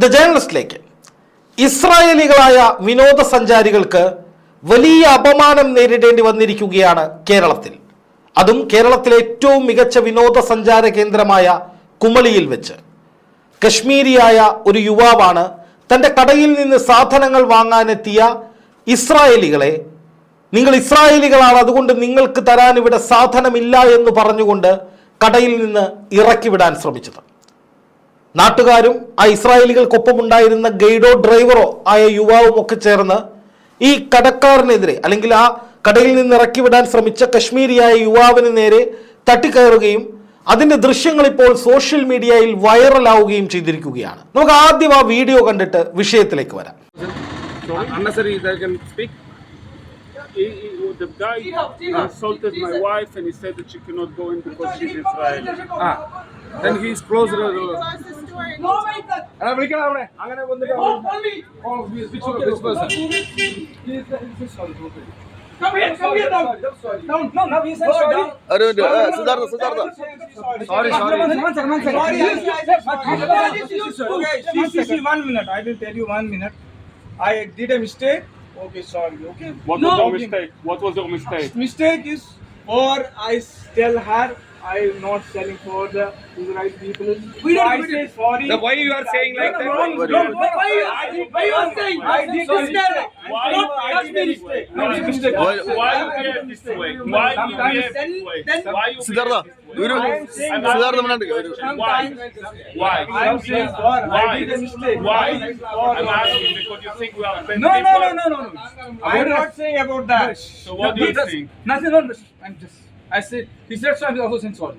The ജേർണലിസ്റ്റിലേക്ക് ഇസ്രായേലികളായ വിനോദസഞ്ചാരികൾക്ക് വലിയ അപമാനം നേരിടേണ്ടി വന്നിരിക്കുകയാണ് കേരളത്തിൽ. അതും കേരളത്തിലെ ഏറ്റവും മികച്ച വിനോദസഞ്ചാര കേന്ദ്രമായ കുമളിയിൽ വെച്ച്. കശ്മീരിയായ ഒരു യുവാവാണ് തന്റെ കടയിൽ നിന്ന് സാധനങ്ങൾ വാങ്ങാനെത്തിയ ഇസ്രായേലികളെ. നിങ്ങൾ ഇസ്രായേലികളാണ് അതുകൊണ്ട് നിങ്ങൾക്ക് തരാൻ ഇവിടെ സാധനമില്ല എന്ന് പറഞ്ഞുകൊണ്ട് കടയിൽ നിന്ന് ഇറക്കി വിടാൻ ശ്രമിച്ചത്. നാട്ടുകാരും ആ ഇസ്രായേലികൾക്കൊപ്പം ഉണ്ടായിരുന്ന ഗൈഡോ ഡ്രൈവറോ ആയ യുവാവും ഒക്കെ ചേർന്ന് ഈ കടക്കാരനെതിരെ അല്ലെങ്കിൽ ആ കടയിൽ നിന്ന് ഇറക്കി വിടാൻ ശ്രമിച്ച കശ്മീരിയായ യുവാവിന് നേരെ തട്ടിക്കയറുകയും അതിന്റെ ദൃശ്യങ്ങൾ ഇപ്പോൾ സോഷ്യൽ മീഡിയയിൽ വൈറലാവുകയും ചെയ്തിരിക്കുകയാണ്. നമുക്ക് ആദ്യം ആ വീഡിയോ കണ്ടിട്ട് വിഷയത്തിലേക്ക് വരാം. he, he, the guy insulted my wife and he said that she cannot go in because she's Israeli. Ah. Then he's close relative. ಅಣ್ಣ ಬಿಡಿಕಣ ಅವನೆ ಅಂಗನೆ ಬಂದು ಕಾಲ್ picture of this person. He is the he is sorry. Come here, come here down. Down, no, now he is sorry. ಅರೆ ಸುಧಾರ್ದ ಸುಧಾರ್ದ ಸಾರಿ ಸಾರಿ ಸಲ್ಮಾನ್ ಸಲ್ಮಾನ್ ಸಾರಿ okay. see see one minute. I will tell you one minute. I did a mistake. Okay, sorry. Okay. What No. was your mistake? What was your mistake? Mistake is for I tell her I am not selling for the Israeli people. We don't- I we say don't- sorry. Then why you are saying like that? No, no, no, No, no. why- why you- why you are saying I did this a guy? mistake. Why? Not I did a Kashmiri. mistake. No, No, it's it's a mistake. Why- Why you behave this way? Why you Sometimes behave then- this way? then- Why you Siddhartha behave ഒരു I am saying I'm Siddhartha asking- മിണ്ടാണ്ട് ഒരു Why? Why? I am saying sorry. Why? I did a mistake. Why? Sorry. I'm asking because you think we are bad No, no, people. no, no, no, no. I am not saying about that. So what do you That's- think? Nothing, no, no. I'm just. I said he said so. I'm also saying sorry.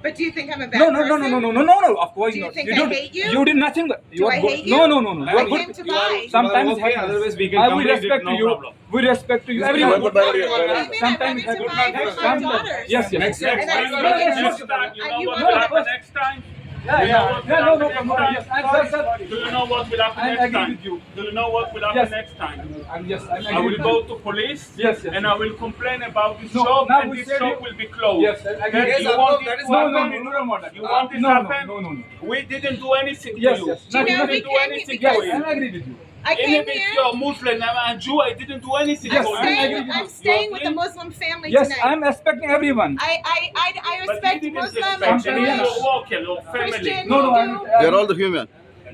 But do you think I'm a bad No, no, no, person? no, no, no, no, no, no. Of course Do you not. think you I don't- hate you? You did nothing. but You Do are I good. hate you? No, no, no, no. I You are came good. to buy. Sometimes okay, it happens. otherwise we can I will complete it, respect no you. problem. We respect to you. Everyone. Good, very good, very good. You mean? Sometimes I it to buy for my Sometimes. daughters. Yes, yes. Next, yes. next time, next time, you know what will happen next time? Yeah, yeah. Yeah, no, happen no, next no, yes. I'm sorry, sir. Do you know what will happen I next agree time? with you. Do you know what will happen Yes. next time? I'm yes. I'm I will with go to police Yes, yes, and yes. I will complain about this No, shop now and we this said shop you- will be closed. Yes, I agree. Okay? Yes, you of want course, this that is to no, happen? no, no, no, no, no. You want this No, to no, happen? no, no, no. We didn't do anything Yes, to you. yes. Do you We know didn't do anything because- to Yes, you. I agree with you. I Even came if here. you're Muslim and I'm Jew, I didn't do anything Yes, I'm for you. staying, with I'm staying with You're the Muslim family Yes, tonight. I'm respecting everyone. I, I, I, I But you respect didn't Muslim respect and them. Sometimes- Jewish. You're walking, your family. Christian. No, no, I'm. You um, They're all the human.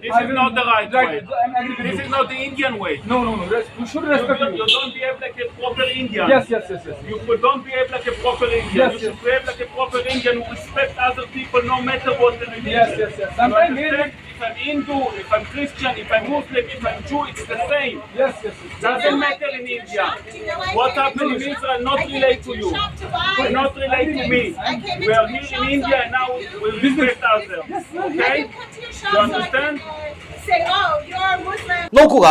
This I is will- not the right way. I'm agree with This you. is not the Indian way. No, no, no. res- You should respect don't- you me. don't behave like a proper Indian. Yes, yes, yes, yes. You don't behave like a proper Indian. Yes, you should yes. behave like a proper Indian who respect other people no matter what the religion. Yes, yes, yes. You Sometimes understand? I'm Hindu, if I'm Christian, if I'm Muslim, if I'm Jew, it's the same. Yes, yes, yes. Doesn't know matter in India. you What happened in Israel not I relate to you. to. Not relate to me. We are here in India and now we respect ourselves. Okay? You understand? uh, say, oh, you're a Muslim. നോക്കുക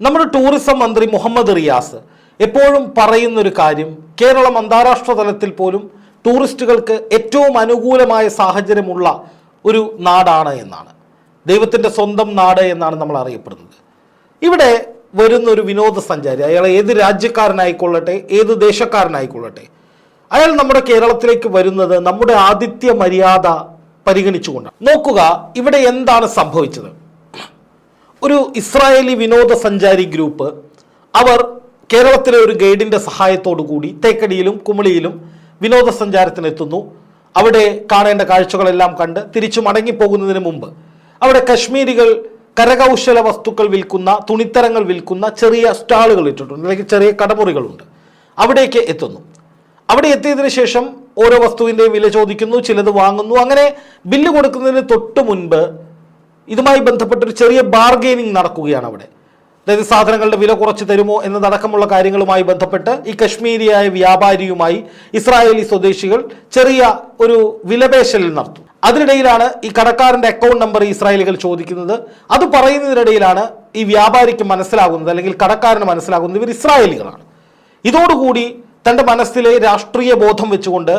നമ്മുടെ tourism മന്ത്രി മുഹമ്മദ് റിയാസ് എപ്പോഴും പറയുന്നൊരു കാര്യം കേരളം അന്താരാഷ്ട്ര തലത്തിൽ പോലും ടൂറിസ്റ്റുകൾക്ക് ഏറ്റവും അനുകൂലമായ സാഹചര്യമുള്ള ഒരു നാടാണ് എന്നാണ് ദൈവത്തിന്റെ സ്വന്തം നാട് എന്നാണ് നമ്മൾ അറിയപ്പെടുന്നത്. ഇവിടെ വരുന്ന ഒരു വിനോദസഞ്ചാരി അയാൾ ഏത് രാജ്യക്കാരനായിക്കൊള്ളട്ടെ ഏത് ദേശക്കാരനായിക്കൊള്ളട്ടെ അയാൾ നമ്മുടെ കേരളത്തിലേക്ക് വരുന്നത് നമ്മുടെ ആതിഥ്യ മര്യാദ പരിഗണിച്ചുകൊണ്ടാണ്. നോക്കുക ഇവിടെ എന്താണ് സംഭവിച്ചത്. ഒരു ഇസ്രായേലി വിനോദസഞ്ചാരി ഗ്രൂപ്പ് അവർ കേരളത്തിലെ ഒരു ഗൈഡിന്റെ സഹായത്തോടു കൂടി തേക്കടിയിലും കുമളിയിലും വിനോദസഞ്ചാരത്തിനെത്തുന്നു. അവിടെ കാണേണ്ട കാഴ്ചകളെല്ലാം കണ്ട് തിരിച്ചു മടങ്ങിപ്പോകുന്നതിന് മുമ്പ് അവിടെ കശ്മീരികൾ കരകൗശല വസ്തുക്കൾ വിൽക്കുന്ന തുണിത്തരങ്ങൾ വിൽക്കുന്ന ചെറിയ സ്റ്റാളുകൾ ഇട്ടിട്ടുണ്ട്. അല്ലെങ്കിൽ ചെറിയ കടമുറികളുണ്ട്. അവിടേക്ക് എത്തുന്നു. അവിടെ എത്തിയതിനു ശേഷം ഓരോ വസ്തുവിന്റെയും വില ചോദിക്കുന്നു ചിലത് വാങ്ങുന്നു. അങ്ങനെ ബില്ല് കൊടുക്കുന്നതിന് തൊട്ട് മുൻപ് ഇതുമായി ബന്ധപ്പെട്ടൊരു ചെറിയ ബാർഗെയിനിങ് നടക്കുകയാണ് അവിടെ. അതായത് സാധനങ്ങളുടെ വില കുറച്ച് തരുമോ എന്നതടക്കമുള്ള കാര്യങ്ങളുമായി ബന്ധപ്പെട്ട് ഈ കശ്മീരിയായ വ്യാപാരിയുമായി ഇസ്രായേലി സ്വദേശികൾ ചെറിയ ഒരു വിലപേശലിൽ നടത്തും അതിനിടയിലാണ് ഈ കടക്കാരന്റെ അക്കൗണ്ട് നമ്പർ ഇസ്രായേലികൾ ചോദിക്കുന്നത്. അത് പറയുന്നതിനിടയിലാണ് ഈ വ്യാപാരിക്ക് മനസ്സിലാകുന്നത് അല്ലെങ്കിൽ കടക്കാരന് മനസ്സിലാകുന്നത് ഇവർ ഇസ്രായേലികളാണ്. ഇതോടുകൂടി തന്റെ മനസ്സിലെ രാഷ്ട്രീയ ബോധം വെച്ചുകൊണ്ട്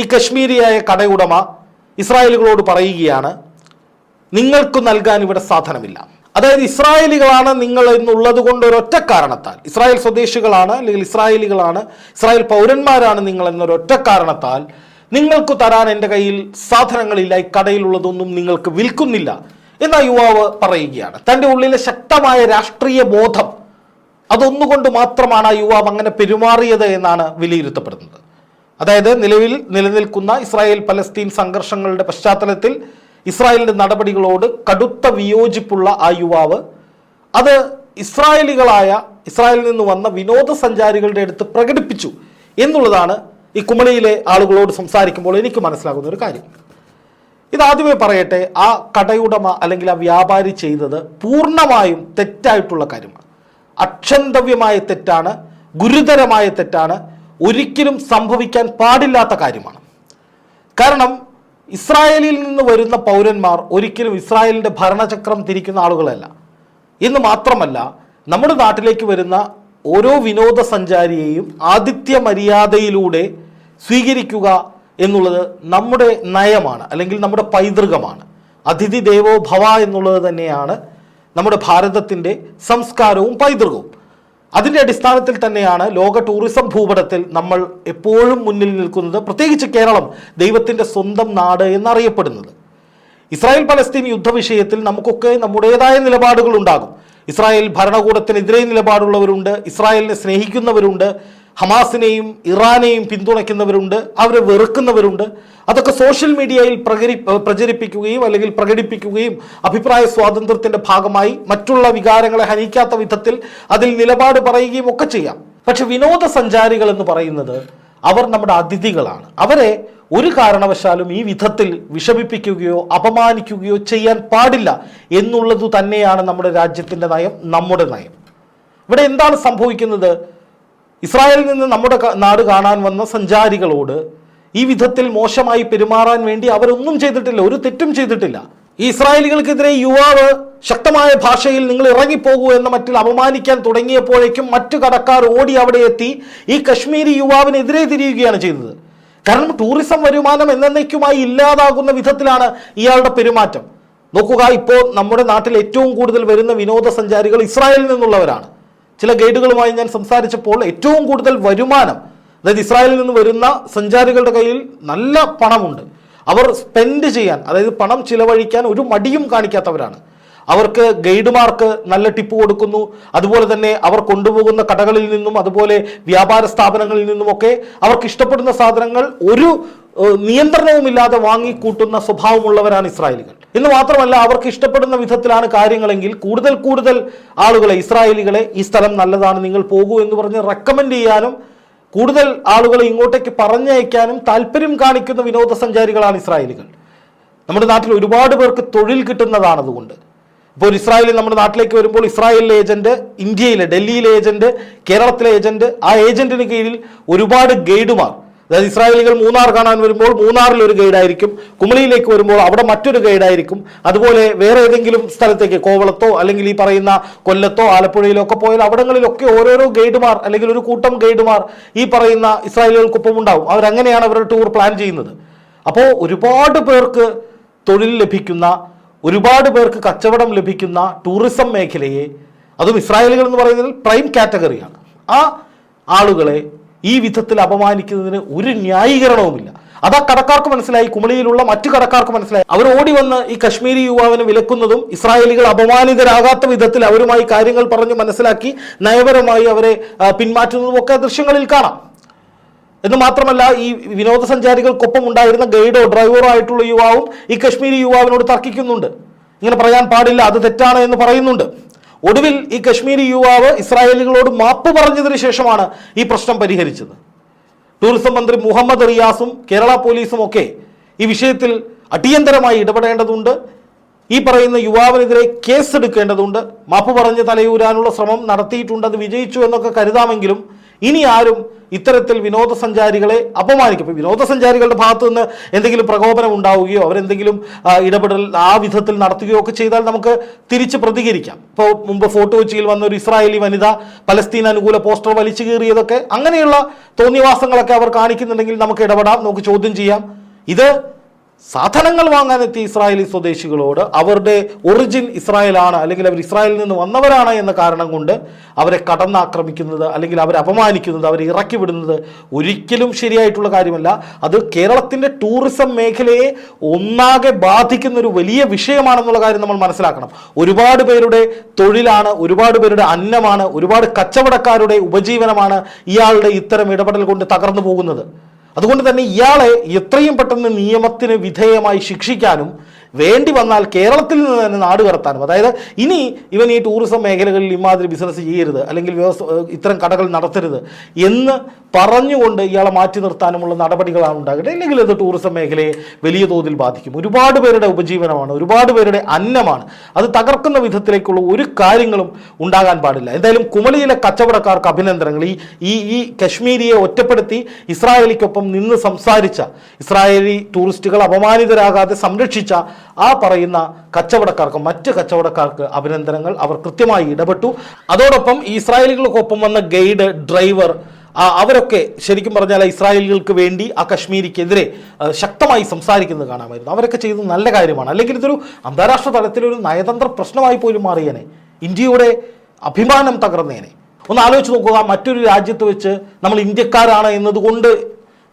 ഈ കശ്മീരിയായ കടയുടമ ഇസ്രായേലുകളോട് പറയുകയാണ് നിങ്ങൾക്ക് നൽകാൻ ഇവിടെ സാധനമില്ല. അതായത് ഇസ്രായേലികളാണ് നിങ്ങൾ എന്നുള്ളത് കൊണ്ട് ഒരൊറ്റ കാരണത്താൽ. ഇസ്രായേൽ സ്വദേശികളാണ് അല്ലെങ്കിൽ ഇസ്രായേലികളാണ് ഇസ്രായേൽ പൗരന്മാരാണ് നിങ്ങൾ എന്നൊരൊറ്റ കാരണത്താൽ നിങ്ങൾക്ക് തരാൻ എന്റെ കയ്യിൽ സാധനങ്ങളില്ല ഈ കടയിലുള്ളതൊന്നും നിങ്ങൾക്ക് വിൽക്കുന്നില്ല എന്ന യുവാവ് പറയുകയാണ്. തന്റെ ഉള്ളിലെ ശക്തമായ രാഷ്ട്രീയ ബോധം അതൊന്നുകൊണ്ട് മാത്രമാണ് ആ യുവാവ് അങ്ങനെ പെരുമാറിയത് എന്നാണ് വിലയിരുത്തപ്പെടുന്നത്. അതായത് നിലവിൽ നിലനിൽക്കുന്ന ഇസ്രായേൽ പലസ്തീൻ സംഘർഷങ്ങളുടെ പശ്ചാത്തലത്തിൽ ഇസ്രായേലിന്റെ നടപടികളോട് കടുത്ത വിയോജിപ്പുള്ള ആ യുവാവ് അത് ഇസ്രായേലികളായ ഇസ്രായേലിൽ നിന്ന് വന്ന വിനോദസഞ്ചാരികളുടെ അടുത്ത് പ്രകടിപ്പിച്ചു എന്നുള്ളതാണ് ഈ കുമളിയിലെ ആളുകളോട് സംസാരിക്കുമ്പോൾ എനിക്ക് മനസ്സിലാകുന്ന ഒരു കാര്യം. ഇതാദ്യമേ പറയട്ടെ ആ കടയുടമ അല്ലെങ്കിൽ ആ വ്യാപാരി ചെയ്തത് പൂർണമായും തെറ്റായിട്ടുള്ള കാര്യമാണ്. അക്ഷന്തവ്യമായ തെറ്റാണ് ഗുരുതരമായ തെറ്റാണ് ഒരിക്കലും സംഭവിക്കാൻ പാടില്ലാത്ത കാര്യമാണ്. കാരണം ഇസ്രായേലിൽ നിന്ന് വരുന്ന പൗരന്മാർ ഒരിക്കലും ഇസ്രായേലിന്റെ ഭരണചക്രം തിരിക്കുന്ന ആളുകളല്ല. എന്ന് മാത്രമല്ല നമ്മുടെ നാട്ടിലേക്ക് വരുന്ന ഓരോ വിനോദസഞ്ചാരിയെയും ആദിത്യ മര്യാദയിലൂടെ സ്വീകരിക്കുക എന്നുള്ളത് നമ്മുടെ നയമാണ് അല്ലെങ്കിൽ നമ്മുടെ പൈതൃകമാണ്. അതിഥി ദേവോ ഭവ എന്നുള്ളത് തന്നെയാണ് നമ്മുടെ ഭാരതത്തിന്റെ സംസ്കാരവും പൈതൃകവും. അതിന്റെ അടിസ്ഥാനത്തിൽ തന്നെയാണ് ലോക ടൂറിസം ഭൂപടത്തിൽ നമ്മൾ എപ്പോഴും മുന്നിൽ നിൽക്കുന്നത് പ്രത്യേകിച്ച് കേരളം ദൈവത്തിന്റെ സ്വന്തം നാട് എന്നറിയപ്പെടുന്നത്. ഇസ്രായേൽ പലസ്തീൻ യുദ്ധ വിഷയത്തിൽ നമുക്കൊക്കെ നമ്മുടേതായ നിലപാടുകൾ ഉണ്ടാകും ഇസ്രായേൽ ഭരണകൂടത്തിനെതിരെ നിലപാടുള്ളവരുണ്ട് ഇസ്രായേലിനെ സ്നേഹിക്കുന്നവരുണ്ട് ഹമാസിനെയും ഇറാനെയും പിന്തുണയ്ക്കുന്നവരുണ്ട് അവരെ വെറുക്കുന്നവരുണ്ട്. അതൊക്കെ സോഷ്യൽ മീഡിയയിൽ പ്രകരി പ്രചരിപ്പിക്കുകയും അല്ലെങ്കിൽ പ്രകടിപ്പിക്കുകയും അഭിപ്രായ സ്വാതന്ത്ര്യത്തിന്റെ ഭാഗമായി മറ്റുള്ള വികാരങ്ങളെ ഹനിക്കാത്ത വിധത്തിൽ അതിൽ നിലപാട് പറയുകയും ഒക്കെ ചെയ്യാം. പക്ഷെ വിനോദസഞ്ചാരികൾ എന്ന് പറയുന്നത് അവർ നമ്മുടെ അതിഥികളാണ്. അവരെ ഒരു കാരണവശാലും ഈ വിധത്തിൽ വിഷമിപ്പിക്കുകയോ അപമാനിക്കുകയോ ചെയ്യാൻ പാടില്ല എന്നുള്ളത് തന്നെയാണ് നമ്മുടെ രാജ്യത്തിന്റെ നയം നമ്മുടെ നയം. ഇവിടെ എന്താണ് സംഭവിക്കുന്നത്? ഇസ്രായേലിൽ നിന്ന് നമ്മുടെ നാട് കാണാൻ വന്ന സഞ്ചാരികളോട് ഈ വിധത്തിൽ മോശമായി പെരുമാറാൻ വേണ്ടി അവരൊന്നും ചെയ്തിട്ടില്ല ഒരു തെറ്റും ചെയ്തിട്ടില്ല. ഈ ഇസ്രായേലികൾക്കെതിരെ യുവാവ് ശക്തമായ ഭാഷയിൽ നിങ്ങൾ ഇറങ്ങിപ്പോകൂ എന്ന മറ്റിൽ അപമാനിക്കാൻ തുടങ്ങിയപ്പോഴേക്കും മറ്റു കടക്കാർ ഓടി അവിടെ എത്തി ഈ കശ്മീരി യുവാവിനെതിരെ തിരിയുകയാണ് ചെയ്തത്. കാരണം ടൂറിസം വരുമാനം എന്നേക്കുമായി ഇല്ലാതാകുന്ന വിധത്തിലാണ് ഇയാളുടെ പെരുമാറ്റം. നോക്കുക ഇപ്പോൾ നമ്മുടെ നാട്ടിൽ ഏറ്റവും കൂടുതൽ വരുന്ന വിനോദസഞ്ചാരികൾ ഇസ്രായേലിൽ നിന്നുള്ളവരാണ്. ചില ഗൈഡുകളുമായി ഞാൻ സംസാരിച്ചപ്പോൾ ഏറ്റവും കൂടുതൽ വരുമാനം അതായത് ഇസ്രായേലിൽ നിന്ന് വരുന്ന സഞ്ചാരികളുടെ കയ്യിൽ നല്ല പണമുണ്ട്. അവർ സ്പെൻഡ് ചെയ്യാൻ അതായത് പണം ചിലവഴിക്കാൻ ഒരു മടിയും കാണിക്കാത്തവരാണ്. അവർക്ക് ഗൈഡുമാർക്ക് നല്ല ടിപ്പ് കൊടുക്കുന്നു. അതുപോലെ തന്നെ അവർ കൊണ്ടുപോകുന്ന കടകളിൽ നിന്നും അതുപോലെ വ്യാപാര സ്ഥാപനങ്ങളിൽ നിന്നുമൊക്കെ അവർക്ക് ഇഷ്ടപ്പെടുന്ന സാധനങ്ങൾ ഒരു നിയന്ത്രണവുമില്ലാതെ വാങ്ങിക്കൂട്ടുന്ന സ്വഭാവമുള്ളവരാണ് ഇസ്രായേലികൾ. എന്ന് മാത്രമല്ല അവർക്ക് ഇഷ്ടപ്പെടുന്ന വിധത്തിലാണ് കാര്യങ്ങളെങ്കിൽ കൂടുതൽ കൂടുതൽ ആളുകളെ ഇസ്രായേലികളെ ഈ സ്ഥലം നല്ലതാണ് നിങ്ങൾ പോകൂ എന്ന് പറഞ്ഞ് റെക്കമെൻഡ് ചെയ്യാനും കൂടുതൽ ആളുകളെ ഇങ്ങോട്ടേക്ക് പറഞ്ഞയക്കാനും താല്പര്യം കാണിക്കുന്ന വിനോദസഞ്ചാരികളാണ് ഇസ്രായേലികൾ. നമ്മുടെ നാട്ടിൽ ഒരുപാട് പേർക്ക് തൊഴിൽ കിട്ടുന്നതാണ് അതുകൊണ്ട്. ഇപ്പോൾ ഒരു ഇസ്രായേലിൽ നമ്മുടെ നാട്ടിലേക്ക് വരുമ്പോൾ ഇസ്രായേലിലെ ഏജന്റ് ഇന്ത്യയിലെ ഡൽഹിയിലെ ഏജന്റ് കേരളത്തിലെ ഏജന്റ് ആ ഏജന്റിന് കീഴിൽ ഒരുപാട് ഗൈഡുമാർ അതായത് ഇസ്രായേലികൾ മൂന്നാർ കാണാൻ വരുമ്പോൾ മൂന്നാറിൽ ഒരു ഗൈഡായിരിക്കും കുമളിയിലേക്ക് വരുമ്പോൾ അവിടെ മറ്റൊരു ഗൈഡായിരിക്കും. അതുപോലെ വേറെ ഏതെങ്കിലും സ്ഥലത്തേക്ക് കോവളത്തോ അല്ലെങ്കിൽ ഈ പറയുന്ന കൊല്ലത്തോ ആലപ്പുഴയിലോ ഒക്കെ പോയാൽ അവിടങ്ങളിലൊക്കെ ഓരോരോ ഗൈഡുമാർ അല്ലെങ്കിൽ ഒരു കൂട്ടം ഗൈഡുമാർ ഈ പറയുന്ന ഇസ്രായേലുകൾക്കൊപ്പം ഉണ്ടാവും. അവരങ്ങനെയാണ് അവരുടെ ടൂർ പ്ലാൻ ചെയ്യുന്നത്. അപ്പോൾ ഒരുപാട് പേർക്ക് തൊഴിൽ ലഭിക്കുന്ന ഒരുപാട് പേർക്ക് കച്ചവടം ലഭിക്കുന്ന ടൂറിസം മേഖലയെ അതും ഇസ്രായേലുകൾ എന്ന് പറയുന്നതിൽ പ്രൈം കാറ്റഗറിയാണ്. ആ ആളുകളെ ഈ വിധത്തിൽ അപമാനിക്കുന്നതിന് ഒരു ന്യായീകരണവുമില്ല. അതാ കടക്കാർക്ക് മനസ്സിലായി കുമളിയിലുള്ള മറ്റു കടക്കാർക്ക് മനസ്സിലായി. അവർ ഓടി വന്ന് ഈ കശ്മീരി യുവാവിനെ വിലക്കുന്നതും ഇസ്രായേലികൾ അപമാനിതരാകാത്ത വിധത്തിൽ അവരുമായി കാര്യങ്ങൾ പറഞ്ഞ് മനസ്സിലാക്കി നയപരമായി അവരെ ആ, പിന്മാറ്റുന്നതും ഒക്കെ ദൃശ്യങ്ങളിൽ കാണാം. എന്ന് മാത്രമല്ല ഈ വിനോദസഞ്ചാരികൾക്കൊപ്പം ഉണ്ടായിരുന്ന ഗൈഡോ ഡ്രൈവറോ ആയിട്ടുള്ള യുവാവും ഈ കശ്മീരി യുവാവിനോട് തർക്കിക്കുന്നുണ്ട്. ഇങ്ങനെ പറയാൻ പാടില്ല അത് തെറ്റാണ് എന്ന് പറയുന്നുണ്ട്. ഒടുവിൽ ഈ കശ്മീരി യുവാവ് ഇസ്രായേലികളോട് മാപ്പ് പറഞ്ഞതിന് ശേഷമാണ് ഈ പ്രശ്നം പരിഹരിച്ചത്. ടൂറിസം മന്ത്രി മുഹമ്മദ് റിയാസും കേരള പോലീസും ഒക്കെ ഈ വിഷയത്തിൽ അടിയന്തരമായി ഇടപെടേണ്ടതുണ്ട്. ഈ പറയുന്ന യുവാവിനെതിരെ കേസ് എടുക്കേണ്ടതുണ്ട് മാപ്പ് പറഞ്ഞ് തലയൂരാനുള്ള ശ്രമം നടത്തിയിട്ടുണ്ട് അത് വിജയിച്ചു എന്നൊക്കെ കരുതാമെങ്കിലും ഇനി ആരും ഇത്തരത്തിൽ വിനോദസഞ്ചാരികളെ അപമാനിക്കും വിനോദസഞ്ചാരികളുടെ ഭാഗത്തു നിന്ന് എന്തെങ്കിലും പ്രകോപനം ഉണ്ടാവുകയോ അവരെന്തെങ്കിലും ഇടപെടൽ ആ വിധത്തിൽ നടത്തുകയോ ഒക്കെ ചെയ്താൽ നമുക്ക് തിരിച്ച് പ്രതികരിക്കാം. ഇപ്പോൾ മുമ്പ് ഫോർട്ട് കൊച്ചിയിൽ വന്ന ഒരു ഇസ്രായേലി വനിത പലസ്തീൻ അനുകൂല പോസ്റ്റർ വലിച്ചു കീറിയതൊക്കെ അങ്ങനെയുള്ള തോന്നിവാസങ്ങളൊക്കെ അവർ കാണിക്കുന്നുണ്ടെങ്കിൽ നമുക്ക് ഇടപെടാം നമുക്ക് ചോദ്യം ചെയ്യാം. ഇത് സാധനങ്ങൾ വാങ്ങാനെത്തിയ ഇസ്രായേലി സ്വദേശികളോട് അവരുടെ ഒറിജിൻ ഇസ്രായേലാണ് അല്ലെങ്കിൽ അവർ ഇസ്രായേലിൽ നിന്ന് വന്നവരാണ് എന്ന കാരണം കൊണ്ട് അവരെ കടന്നാക്രമിക്കുന്നത് അല്ലെങ്കിൽ അവരെ അപമാനിക്കുന്നത് അവരെ ഇറക്കി വിടുന്നത് ഒരിക്കലും ശരിയായിട്ടുള്ള കാര്യമല്ല. അത് കേരളത്തിന്റെ ടൂറിസം മേഖലയെ ഒന്നാകെ ബാധിക്കുന്ന ഒരു വലിയ വിഷയമാണെന്നുള്ള കാര്യം നമ്മൾ മനസ്സിലാക്കണം. ഒരുപാട് പേരുടെ തൊഴിലാണ് ഒരുപാട് പേരുടെ അന്നമാണ് ഒരുപാട് കച്ചവടക്കാരുടെ ഉപജീവനമാണ് ഇയാളുടെ ഇത്തരം ഇടപെടൽ കൊണ്ട് തകർന്നു പോകുന്നത്. അതുകൊണ്ട് തന്നെ ഇയാളെ എത്രയും പെട്ടെന്ന് നിയമത്തിന് വിധേയമായി ശിക്ഷിക്കാനും വേണ്ടി വന്നാൽ കേരളത്തിൽ നിന്ന് തന്നെ നാട് കടത്താനും. അതായത് ഇനി ഇവൻ ഈ ടൂറിസം മേഖലകളിൽ ഇമാതിരി ബിസിനസ് ചെയ്യരുത് അല്ലെങ്കിൽ വ്യവസ്ഥ ഇത്തരം കടകൾ നടത്തരുത് എന്ന് പറഞ്ഞുകൊണ്ട് ഇയാളെ മാറ്റി നിർത്താനുമുള്ള നടപടികളാണ് ഉണ്ടാകട്ടെ. അല്ലെങ്കിൽ ഇത് ടൂറിസം മേഖലയെ വലിയ തോതിൽ ബാധിക്കും. ഒരുപാട് പേരുടെ ഉപജീവനമാണ് ഒരുപാട് പേരുടെ അന്നമാണ്. അത് തകർക്കുന്ന വിധത്തിലേക്കുള്ള ഒരു കാര്യങ്ങളും ഉണ്ടാകാൻ പാടില്ല. എന്തായാലും കുമളിയിലെ കച്ചവടക്കാർക്ക് അഭിനന്ദനങ്ങൾ. ഈ ഈ ഈ കശ്മീരിയെ ഒറ്റപ്പെടുത്തി ഇസ്രായേലിക്കൊപ്പം നിന്ന് സംസാരിച്ച ഇസ്രായേലി ടൂറിസ്റ്റുകൾ അപമാനിതരാകാതെ സംരക്ഷിച്ച ആ പറയുന്ന കച്ചവടക്കാർക്ക് മറ്റ് കച്ചവടക്കാർക്ക് അഭിനന്ദനങ്ങൾ. അവർ കൃത്യമായി ഇടപെട്ടു. അതോടൊപ്പം ഇസ്രായേലികൾക്കൊപ്പം വന്ന ഗൈഡ് ഡ്രൈവർ അവരൊക്കെ ശരിക്കും പറഞ്ഞാൽ ഇസ്രായേലികൾക്ക് വേണ്ടി ആ കശ്മീരിക്കെതിരെ ശക്തമായി സംസാരിക്കുന്നത് കാണാമായിരുന്നു. അവരൊക്കെ ചെയ്തത് നല്ല കാര്യമാണ്. അല്ലെങ്കിൽ ഇതൊരു അന്താരാഷ്ട്ര തലത്തിലൊരു നയതന്ത്ര പ്രശ്നമായി പോലും മാറിയേനെ. ഇന്ത്യയുടെ അഭിമാനം തകർന്നേനെ. ഒന്ന് ആലോചിച്ച് നോക്കുക മറ്റൊരു രാജ്യത്ത് വെച്ച് നമ്മൾ ഇന്ത്യക്കാരാണ് എന്നതുകൊണ്ട്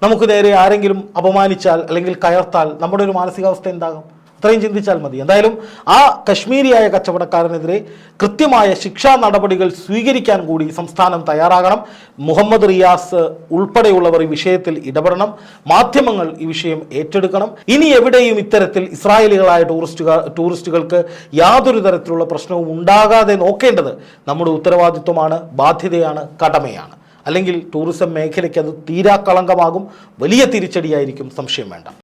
നമുക്ക് നേരെ ആരെങ്കിലും അപമാനിച്ചാൽ അല്ലെങ്കിൽ കയർത്താൽ നമ്മുടെ ഒരു മാനസികാവസ്ഥ എന്താകും? അത്രയും ചിന്തിച്ചാൽ മതി. എന്തായാലും ആ കശ്മീരിയായ കച്ചവടക്കാരനെതിരെ കൃത്യമായ ശിക്ഷാ നടപടികൾ സ്വീകരിക്കാൻ കൂടി സംസ്ഥാനം തയ്യാറാകണം. മുഹമ്മദ് റിയാസ് ഉൾപ്പെടെയുള്ളവർ ഈ വിഷയത്തിൽ ഇടപെടണം. മാധ്യമങ്ങൾ ഈ വിഷയം ഏറ്റെടുക്കണം. ഇനി എവിടെയും ഇത്തരത്തിൽ ഇസ്രായേലികളായ ടൂറിസ്റ്റുകാർ ടൂറിസ്റ്റുകൾക്ക് യാതൊരു തരത്തിലുള്ള പ്രശ്നവും ഉണ്ടാകാതെ നോക്കേണ്ടത് നമ്മുടെ ഉത്തരവാദിത്വമാണ് ബാധ്യതയാണ് കടമയാണ്. അല്ലെങ്കിൽ ടൂറിസം മേഖലയ്ക്ക് അത് തീരാ കളങ്കമാകും. വലിയ തിരിച്ചടിയായിരിക്കും സംശയം വേണ്ട.